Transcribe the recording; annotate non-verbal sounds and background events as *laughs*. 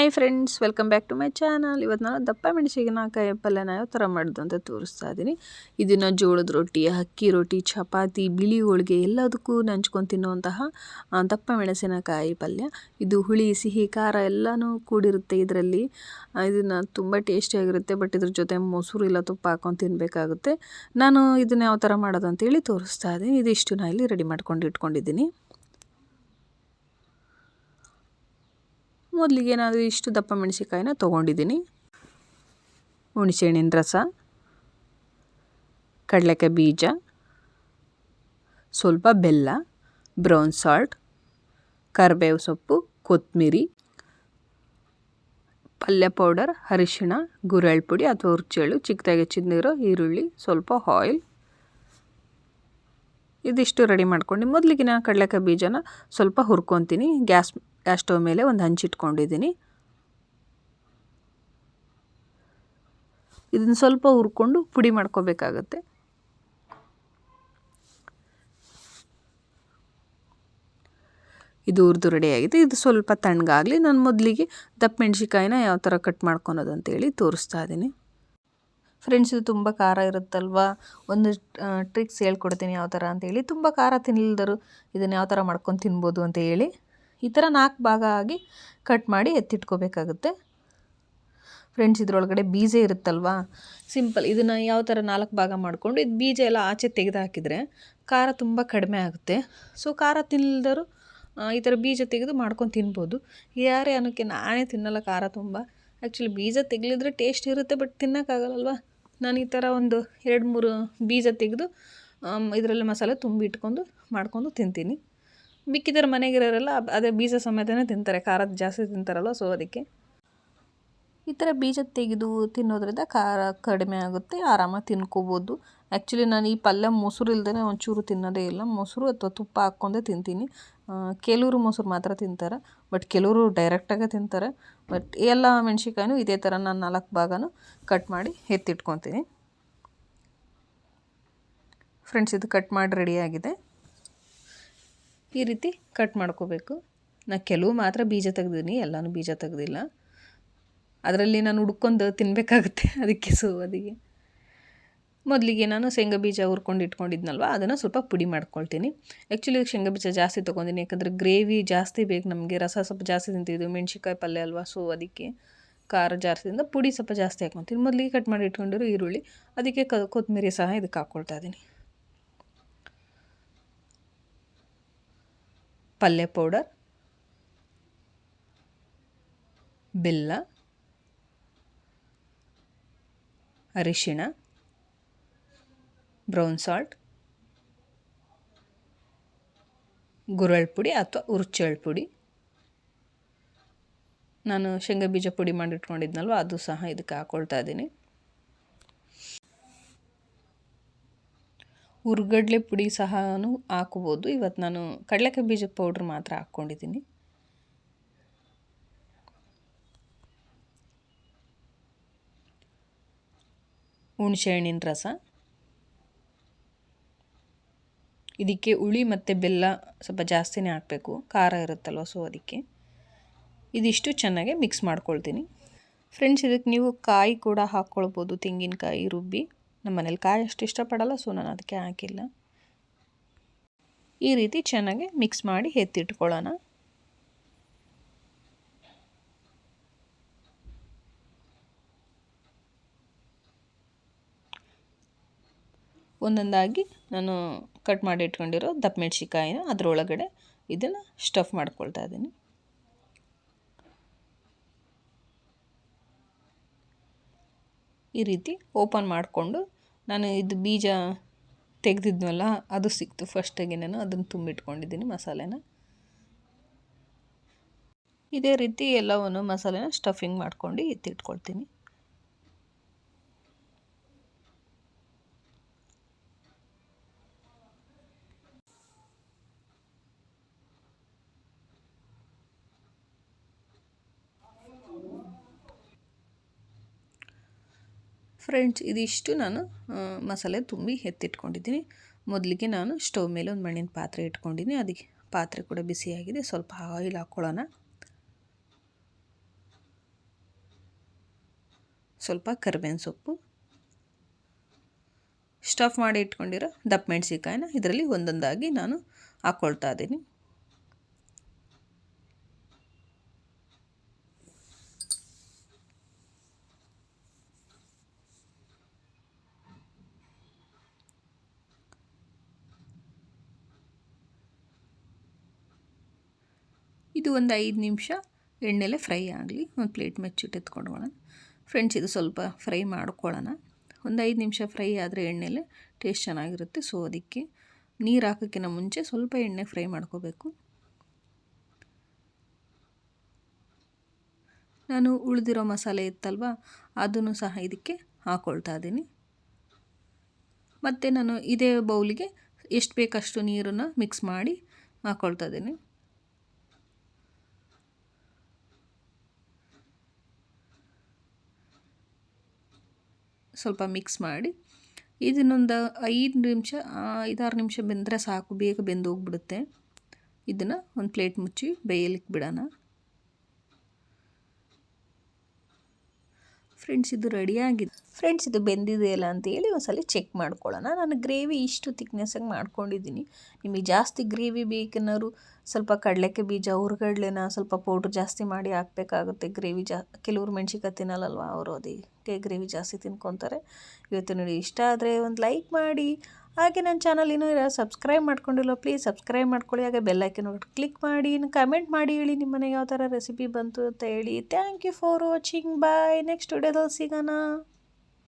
Hi friends, welcome back to my channel. ಇವತ್ತು ನಾನು ದಪ್ಪ ಮೆಣಸಿನಕಾಯಿ ಪಲ್ಯನ ಯಾವ ಥರ ಮಾಡೋದು ಅಂತ ತೋರಿಸ್ತಾ ಇದ್ದೀನಿ. ಇದನ್ನು ಜೋಳದ ರೊಟ್ಟಿ, ಅಕ್ಕಿ ರೊಟ್ಟಿ, ಚಪಾತಿ, ಬಿಳಿ ಹೋಳಿಗೆ ಎಲ್ಲದಕ್ಕೂ ನಂಚ್ಕೊಂಡು ತಿನ್ನುವಂತಹ ದಪ್ಪ ಮೆಣಸಿನಕಾಯಿ ಪಲ್ಯ. ಇದು ಹುಳಿ, ಸಿಹಿ, ಖಾರ ಎಲ್ಲನೂ ಕೂಡಿರುತ್ತೆ ಇದರಲ್ಲಿ. ಇದನ್ನು ತುಂಬ ಟೇಸ್ಟಿಯಾಗಿರುತ್ತೆ ಬಟ್ ಇದ್ರ ಜೊತೆ ಮೊಸರು ಇಲ್ಲ ತುಪ್ಪ ಹಾಕೊಂಡು ತಿನ್ನಬೇಕಾಗುತ್ತೆ ನಾನು ಇದನ್ನು ಯಾವ ಥರ ಮಾಡೋದು ಅಂತೇಳಿ ತೋರಿಸ್ತಾ ಇದ್ದೀನಿ. ಇದಿಷ್ಟು ನಾನು ಇಲ್ಲಿ ರೆಡಿ ಮಾಡ್ಕೊಂಡು ಇಟ್ಕೊಂಡಿದ್ದೀನಿ. ಮೊದಲಿಗೆ ನಾನು ಇಷ್ಟು ದಪ್ಪ ಮೆಣಸಿಕಾಯಿನ ತೊಗೊಂಡಿದ್ದೀನಿ. ಹುಣಸೆಹಣ್ಣಿನ ರಸ, ಕಡಲೆಕಾಯಿ ಬೀಜ, ಸ್ವಲ್ಪ ಬೆಲ್ಲ, ಬ್ರೌನ್ ಸಾಲ್ಟ್, ಕರಿಬೇವು ಸೊಪ್ಪು ಕೊತ್ತಂಬರಿ ಪಲ್ಯ ಪೌಡರ್, ಅರಿಶಿಣ, ಗುರೆಳ್ಳು ಪುಡಿ ಅಥವಾ ಹುರ್ಚೆಳ್ಳು ಚಿಕ್ಕದಾಗಿ ಹೆಚ್ಚಿದ್ದಿರೋ ಈರುಳ್ಳಿ, ಸ್ವಲ್ಪ ಆಯಿಲ್. ಇದಿಷ್ಟು ರೆಡಿ ಮಾಡ್ಕೊಂಡು ಮೊದಲಿಗೆ ನಾನು ಕಡಲೆಕಾಯಿ ಬೀಜನ ಸ್ವಲ್ಪ ಹುರ್ಕೊತೀನಿ. ಗ್ಯಾಸ್ ಗ್ಯಾಸ್ ಸ್ಟವ್ ಮೇಲೆ ಒಂದು ಹಂಚಿಟ್ಕೊಂಡಿದ್ದೀನಿ ಇದನ್ನು ಸ್ವಲ್ಪ ಹುರ್ಕೊಂಡು ಪುಡಿ ಮಾಡ್ಕೋಬೇಕಾಗತ್ತೆ. ಇದು ಹುರಿದು ರೆಡಿಯಾಗಿದೆ ಇದು ಸ್ವಲ್ಪ ತಣ್ಣಗಾಗಲಿ, ನಾನು ಮೊದಲಿಗೆ ದಪ್ಪ ಮೆಣಸಿಕಾಯಿನ ಯಾವ ಥರ ಕಟ್ ಮಾಡ್ಕೊಳೋದು ಅಂತೇಳಿ ತೋರಿಸ್ತಾ ಇದ್ದೀನಿ. ಫ್ರೆಂಡ್ಸ್ ಇದು ತುಂಬ ಖಾರ ಇರುತ್ತಲ್ವ? ಒಂದು ಟ್ರಿಕ್ಸ್ ಹೇಳ್ಕೊಡ್ತೀನಿ ಯಾವ ಥರ ಅಂತೇಳಿ. ತುಂಬ ಖಾರ ತಿನ್ನಲ್ದರು ಇದನ್ನು ಯಾವ ಥರ ಮಾಡ್ಕೊಂಡು ತಿನ್ಬೋದು ಅಂತ ಹೇಳಿ. ಈ ಥರ ನಾಲ್ಕು ಭಾಗ ಆಗಿ ಕಟ್ ಮಾಡಿ ಎತ್ತಿಟ್ಕೋಬೇಕಾಗುತ್ತೆ. ಫ್ರೆಂಡ್ಸ್, ಇದರೊಳಗಡೆ ಬೀಜ ಇರುತ್ತಲ್ವಾ? ಸಿಂಪಲ್, ಇದನ್ನು ಯಾವ ಥರ ನಾಲ್ಕು ಭಾಗ ಮಾಡಿಕೊಂಡು, ಇದು ಬೀಜ ಎಲ್ಲ ಆಚೆ ತೆಗೆದು ಹಾಕಿದರೆ ಖಾರ ತುಂಬ ಕಡಿಮೆ ಆಗುತ್ತೆ. ಸೊ, ಖಾರ ತಿನ್ನಲ್ದರು ಈ ಥರ ಬೀಜ ತೆಗೆದು ಮಾಡ್ಕೊಂಡು ತಿನ್ಬೋದು. ಯಾರೇ ಅನ್ನೋಕ್ಕೆ ನಾನೇ ತಿನ್ನಲ್ಲ ಖಾರ ತುಂಬ. ಆ್ಯಕ್ಚುಲಿ ಬೀಜ ತೆಗಲಿದ್ರೆ ಟೇಸ್ಟ್ ಇರುತ್ತೆ, ಬಟ್ ತಿನ್ನೋಕ್ಕಾಗಲ್ಲಲ್ವ? ನಾನು ಈ ಥರ ಒಂದು ಎರಡು ಮೂರು ಬೀಜ ತೆಗೆದು ಇದರಲ್ಲಿ ಮಸಾಲೆ ತುಂಬಿ ಇಟ್ಕೊಂಡು ಮಾಡ್ಕೊಂಡು ತಿಂತೀನಿ. ಮಿಕ್ಕಿದ್ರೆ ಮನೆಗಿರೋರೆಲ್ಲ ಅದೇ ಬೀಜ ಸಮೇತನೇ ತಿಂತಾರೆ, ಖಾರದ ಜಾಸ್ತಿ ತಿಂತಾರಲ್ಲ ಸೊ ಅದಕ್ಕೆ. ಈ ಥರ ಬೀಜ ತೆಗೆದು ತಿನ್ನೋದ್ರಿಂದ ಖಾರ ಕಡಿಮೆ ಆಗುತ್ತೆ, ಆರಾಮಾಗಿ ತಿನ್ಕೋಬೋದು. ಆ್ಯಕ್ಚುಲಿ ನಾನು ಈ ಪಲ್ಯ ಮೊಸರು ಇಲ್ದೇ ಒಂಚೂರು ತಿನ್ನೋದೇ ಇಲ್ಲ. ಮೊಸರು ಅಥವಾ ತುಪ್ಪ ಹಾಕ್ಕೊಂಡೇ ತಿಂತೀನಿ. ಕೆಲವರು ಮೊಸರು ಮಾತ್ರ ತಿಂತಾರೆ ಬಟ್ ಕೆಲವರು ಡೈರೆಕ್ಟಾಗೆ ತಿಂತಾರೆ. ಬಟ್ ಎಲ್ಲ ಮೆಣಸಿನ್ಕಾಯಿನೂ ಇದೇ ಥರ ನಾನು ನಾಲ್ಕು ಭಾಗನೂ ಕಟ್ ಮಾಡಿ ಎತ್ತಿಟ್ಕೊತೀನಿ. ಫ್ರೆಂಡ್ಸ್ ಇದು ಕಟ್ ಮಾಡಿ ರೆಡಿಯಾಗಿದೆ ಈ ರೀತಿ ಕಟ್ ಮಾಡ್ಕೋಬೇಕು. ನಾನು ಕೆಲವು ಮಾತ್ರ ಬೀಜ ತೆಗ್ದೀನಿ ಎಲ್ಲನೂ ಬೀಜ ತೆಗ್ದಿಲ್ಲ. ಅದರಲ್ಲಿ ನಾನು ಹುಡ್ಕೊಂಡು ತಿನ್ನಬೇಕಾಗುತ್ತೆ *laughs* ಅದಕ್ಕೆ ಸೊ ಅದಕ್ಕೆ ಮೊದಲಿಗೆ ನಾನು ಶೇಂಗಾ ಬೀಜ ಹುರ್ಕೊಂಡು ಇಟ್ಕೊಂಡಿದ್ನಲ್ವ, ಅದನ್ನು ಸ್ವಲ್ಪ ಪುಡಿ ಮಾಡ್ಕೊಳ್ತೀನಿ. ಆ್ಯಕ್ಚುಲಿ ಶೇಂಗಾ ಬೀಜ ಜಾಸ್ತಿ ತೊಗೊಂಡಿನಿ, ಯಾಕಂದರೆ ಗ್ರೇವಿ ಜಾಸ್ತಿ ಬೇಕು ನಮಗೆ, ರಸ ಸ್ವಲ್ಪ ಜಾಸ್ತಿ ತಿಂತಿದ್ದು ಮೆಣ್ಸಿಕಾಯಿ ಪಲ್ಯ ಅಲ್ವಾ, ಸೊ ಅದಕ್ಕೆ ಖಾರ ಜಾಸ್ತಿಯಿಂದ ಪುಡಿ ಸ್ವಲ್ಪ ಜಾಸ್ತಿ ಹಾಕ್ಕೊತೀನಿ. ಮೊದಲಿಗೆ ಕಟ್ ಮಾಡಿ ಇಟ್ಕೊಂಡಿರೋ ಈರುಳ್ಳಿ, ಅದಕ್ಕೆ ಕ ಕೊತ್ತಂಬರಿ ಸಹ ಇದಕ್ಕೆ ಹಾಕ್ಕೊಳ್ತಾ ಇದ್ದೀನಿ. ಪಲ್ಯ ಪೌಡರ್, ಬೆಲ್ಲ, ಅರಿಶಿಣ, ಬ್ರೌನ್ ಸಾಲ್ಟ್ ಗುರಳ್ ಪುಡಿ ಅಥವಾ ಉರ್ಚಳ್ ಪುಡಿ. ನಾನು ಶೇಂಗಾ ಬೀಜ ಪುಡಿ ಮಾಡಿಟ್ಕೊಂಡಿದ್ನಲ್ವ, ಅದು ಸಹ ಇದಕ್ಕೆ ಹಾಕ್ಕೊಳ್ತಾ ಇದ್ದೀನಿ. ಹುರ್ಗಡ್ಲೆ ಪುಡಿ ಸಹ ಹಾಕ್ಬೋದು. ಇವತ್ತು ನಾನು ಕಡಲೆಕಾಯಿ ಬೀಜ ಪೌಡ್ರ್ ಮಾತ್ರ ಹಾಕ್ಕೊಂಡಿದ್ದೀನಿ. ಹುಣಸೆಹಣ್ಣಿನ ರಸ. ಇದಕ್ಕೆ ಹುಳಿ ಮತ್ತು ಬೆಲ್ಲ ಸ್ವಲ್ಪ ಜಾಸ್ತಿನೇ ಹಾಕಬೇಕು. ಖಾರ ಇರುತ್ತಲ್ವ ಸೊ ಅದಕ್ಕೆ. ಇದಿಷ್ಟು ಚೆನ್ನಾಗಿ ಮಿಕ್ಸ್ ಮಾಡ್ಕೊಳ್ತೀನಿ. ಫ್ರೆಂಡ್ಸ್ ಇದಕ್ಕೆ ನೀವು ಕಾಯಿ ಕೂಡ ಹಾಕ್ಕೊಳ್ಬೋದು, ತೆಂಗಿನಕಾಯಿ, ರುಬ್ಬಿ. ನಮ್ಮ ಮನೇಲಿ ಕಾಯಿ ಅಷ್ಟು ಇಷ್ಟಪಡಲ್ಲ ಸೊ ನಾನು ಅದಕ್ಕೆ ಹಾಕಿಲ್ಲ. ಈ ರೀತಿ ಚೆನ್ನಾಗಿ ಮಿಕ್ಸ್ ಮಾಡಿ ಎತ್ತಿಟ್ಕೊಳ್ಳೋಣ. ಒಂದೊಂದಾಗಿ ನಾನು ಕಟ್ ಮಾಡಿ ಇಟ್ಕೊಂಡಿರೋ ದಪ್ಪ ಮೆಣಸಿಕಾಯಿನ ಅದರೊಳಗಡೆ ಇದನ್ನು ಸ್ಟಫ್ ಮಾಡ್ಕೊಳ್ತಾ ಇದ್ದೀನಿ. ಈ ರೀತಿ ಓಪನ್ ಮಾಡಿಕೊಂಡು ನಾನು ಇದು ಬೀಜ ತೆಗೆದಿದ್ನಲ್ಲ, ಅದು ಸಿಕ್ತು. ಫಸ್ಟಾಗಿ ನಾನು ಅದನ್ನು ತುಂಬಿಟ್ಕೊಂಡಿದ್ದೀನಿ ಮಸಾಲೆನ. ಇದೇ ರೀತಿ ಎಲ್ಲವನ್ನು ಮಸಾಲೆನ ಸ್ಟಫಿಂಗ್ ಮಾಡ್ಕೊಂಡು ಎತ್ತಿಟ್ಕೊಳ್ತೀನಿ. ಫ್ರೆಂಡ್ಸ್, ಇದಿಷ್ಟು ನಾನು ಮಸಾಲೆ ತುಂಬಿ ಎತ್ತಿಟ್ಕೊಂಡಿದ್ದೀನಿ. ಮೊದಲಿಗೆ ನಾನು ಸ್ಟವ್ ಮೇಲೆ ಒಂದು ಮಣ್ಣಿನ ಪಾತ್ರೆ ಇಟ್ಕೊಂಡಿದ್ದೀನಿ ಅದಕ್ಕೆ ಪಾತ್ರೆ ಕೂಡ ಬಿಸಿಯಾಗಿದೆ. ಸ್ವಲ್ಪ ಆಯಿಲ್ ಹಾಕ್ಕೊಳ್ಳೋಣ ಸ್ವಲ್ಪ ಕರಿಬೇವಿನ ಸೊಪ್ಪು. ಸ್ಟಫ್ ಮಾಡಿ ಇಟ್ಕೊಂಡಿರೋ ದಪ್ಪ ಮೆಣಸಿಕಾಯಿನ ಇದರಲ್ಲಿ ಒಂದೊಂದಾಗಿ ನಾನು ಹಾಕ್ಕೊಳ್ತಾ ಇದ್ದೀನಿ. ಇದು ಒಂದು ಐದು ನಿಮಿಷ ಎಣ್ಣೆಲೆ ಫ್ರೈ ಆಗಲಿ. ಒಂದು ಪ್ಲೇಟ್ ಮೆಚ್ಚಿಟ್ಟು ಎತ್ಕೊಂಡೋಣ ಫ್ರೆಂಡ್ಸ್ ಇದು ಸ್ವಲ್ಪ ಫ್ರೈ ಮಾಡ್ಕೊಳ್ಳೋಣ. ಒಂದು ಐದು ನಿಮಿಷ ಫ್ರೈ ಆದರೆ ಎಣ್ಣೆಲೆ ಟೇಸ್ಟ್ ಚೆನ್ನಾಗಿರುತ್ತೆ. ಸೊ ಅದಕ್ಕೆ ನೀರು ಹಾಕೋಕ್ಕಿಂತ ಮುಂಚೆ ಸ್ವಲ್ಪ ಎಣ್ಣೆ ಫ್ರೈ ಮಾಡ್ಕೋಬೇಕು. ನಾನು ಉಳಿದಿರೋ ಮಸಾಲೆ ಇತ್ತಲ್ವ, ಅದನ್ನು ಸಹ ಇದಕ್ಕೆ ಹಾಕ್ಕೊಳ್ತಾ ಇದ್ದೀನಿ. ಮತ್ತು ನಾನು ಇದೇ ಬೌಲಿಗೆ ಎಷ್ಟು ಬೇಕಷ್ಟು ನೀರನ್ನು ಮಿಕ್ಸ್ ಮಾಡಿ ಹಾಕ್ಕೊಳ್ತಾ ಇದ್ದೀನಿ. ಸ್ವಲ್ಪ ಮಿಕ್ಸ್ ಮಾಡಿ ಇದನ್ನೊಂದು ಐದು ನಿಮಿಷ ಐದಾರು ನಿಮಿಷ ಬೆಂದರೆ ಸಾಕು, ಬೇಗ ಬೆಂದೋಗ್ಬಿಡುತ್ತೆ. ಇದನ್ನು ಒಂದು ಪ್ಲೇಟ್ ಮುಚ್ಚಿ, ಬೇಯಲಿಕ್ಕೆ ಬಿಡೋಣ. ಫ್ರೆಂಡ್ಸ್ ಇದು ರೆಡಿಯಾಗಿದೆ ಫ್ರೆಂಡ್ಸ್ ಇದು ಬೆಂದಿದೆಯಲ್ಲ ಅಂತೇಳಿ ಒಂದ್ಸಲ ಚೆಕ್ ಮಾಡ್ಕೊಳ್ಳೋಣ. ನಾನು ಗ್ರೇವಿ ಇಷ್ಟು ತಿಕ್ನೆಸ್ಸಾಗಿ ಮಾಡ್ಕೊಂಡಿದ್ದೀನಿ. ನಿಮಗೆ ಜಾಸ್ತಿ ಗ್ರೇವಿ ಬೇಕನ್ನೋರು ಸ್ವಲ್ಪ ಕಡಲೆಕಾಯಿ ಬೀಜ ಹುರ್ಗಡ್ಲೆನ ಸ್ವಲ್ಪ ಪೌಡ್ರ್ ಜಾಸ್ತಿ ಮಾಡಿ ಹಾಕಬೇಕಾಗುತ್ತೆ. ಗ್ರೇವಿ ಜಾ, ಕೆಲವ್ರು ಮೆಣ್ಸಿಕಾಯಿ ತಿನ್ನಲ್ಲಲ್ವ? ಅವರು ಅದಕ್ಕೆ ಗ್ರೇವಿ ಜಾಸ್ತಿ ತಿನ್ಕೊತಾರೆ. ಇವತ್ತು ನೋಡಿ ಇಷ್ಟ ಆದರೆ ಒಂದು ಲೈಕ್ ಮಾಡಿ. ಹಾಗೆ ನನ್ನ ಚಾನಲ್ ಇನ್ನೂ ಇರೋ ಸಬ್ಸ್ಕ್ರೈಬ್ ಮಾಡ್ಕೊಂಡಿಲ್ಲ ಪ್ಲೀಸ್ ಸಬ್ಸ್ಕ್ರೈಬ್ ಮಾಡ್ಕೊಳ್ಳಿ. ಹಾಗೆ ಬೆಲ್ಲೈಕನ್ ಕ್ಲಿಕ್ ಮಾಡಿ, ಇನ್ನು ಕಮೆಂಟ್ ಮಾಡಿ ಹೇಳಿ ನಿಮ್ಮ ಮನೆಗೆ ಯಾವ ಥರ ರೆಸಿಪಿ ಬಂತು ಅಂತ ಹೇಳಿ. Thank you for watching bye next ವಿಡಿಯೋದಲ್ಲಿ ಸಿಗೋಣ.